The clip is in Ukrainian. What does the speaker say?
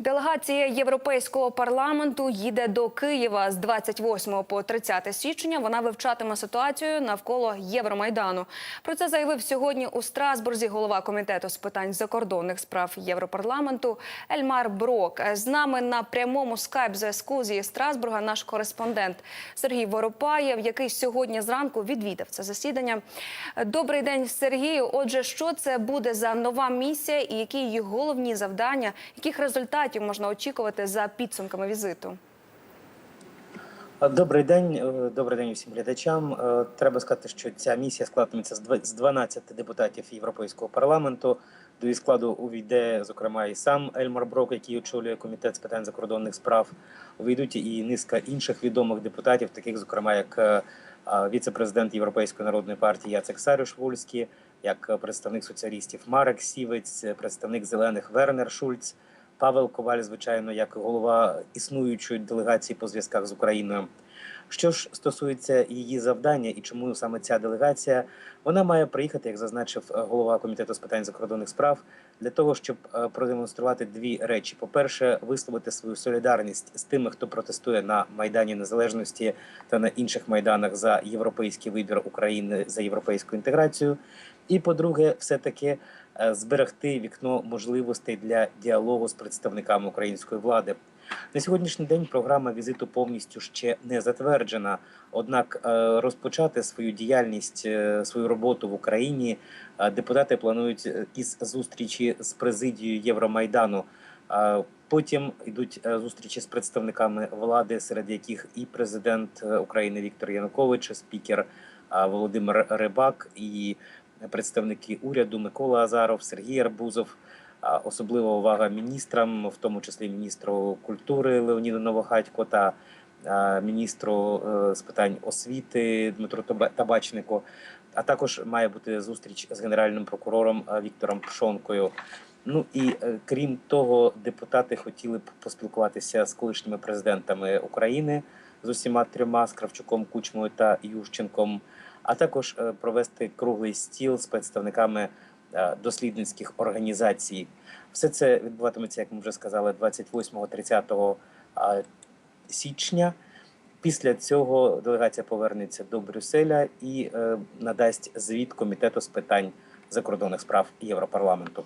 Делегація Європейського парламенту їде до Києва з 28 по 30 січня. Вона вивчатиме ситуацію навколо Євромайдану. Про це заявив сьогодні у Страсбурзі голова комітету з питань закордонних справ Європарламенту Ельмар Брок. З нами на прямому скайп зв'язку зі Страсбурга наш кореспондент Сергій Воропаєв, який сьогодні зранку відвідав це засідання. Добрий день, Сергію. Отже, що це буде за нова місія і які її головні завдання, яких результатів можна очікувати за підсумками візиту? Добрий день, е, добрий день усім глядачам. Е, Треба сказати, що ця місія складатиметься з дв- 12 депутатів Європейського парламенту. До її складу увійде, зокрема, і сам Ельмар Брок, який очолює комітет з питань закордонних справ. Увійдуть і низка інших відомих депутатів, таких, зокрема, як е, віце-президент Європейської народної партії Яцек Сарюш Вольський, як представник соціалістів Марек Сівець, представник зелених Вернер Шульц. Павел Коваль, звичайно, як голова існуючої делегації по зв'язках з Україною. Що ж стосується її завдання і чому саме ця делегація, вона має приїхати, як зазначив е, голова комітету з питань закордонних справ, для того, щоб е, продемонструвати дві речі: по-перше, висловити свою солідарність з тими, хто протестує на майдані Незалежності та на інших майданах за європейський вибір України за європейську інтеграцію. І по-друге, все таки е, зберегти вікно можливостей для діалогу з представниками української влади. На сьогоднішній день програма візиту повністю ще не затверджена. Однак е, розпочати свою діяльність, е, свою роботу в Україні е, депутати планують із зустрічі з президією Євромайдану. Потім йдуть зустрічі з представниками влади, серед яких і президент України Віктор Янукович, спікер Володимир Рибак, і представники уряду Микола Азаров, Сергій Арбузов. Особлива увага міністрам, в тому числі міністру культури Леоніду Новохатько та міністру е, з питань освіти Дмитру Табачнику. А також має бути зустріч з генеральним прокурором е, Віктором Пшонкою. Ну і е, крім того, депутати хотіли б поспілкуватися з колишніми президентами України з усіма трьома з Кравчуком, Кучмою та Ющенком, а також провести круглий стіл з представниками дослідницьких організацій. Все це відбуватиметься, як ми вже сказали, 28-30 а, січня. Після цього делегація повернеться до Брюсселя і е, надасть звіт комітету з питань закордонних справ Європарламенту.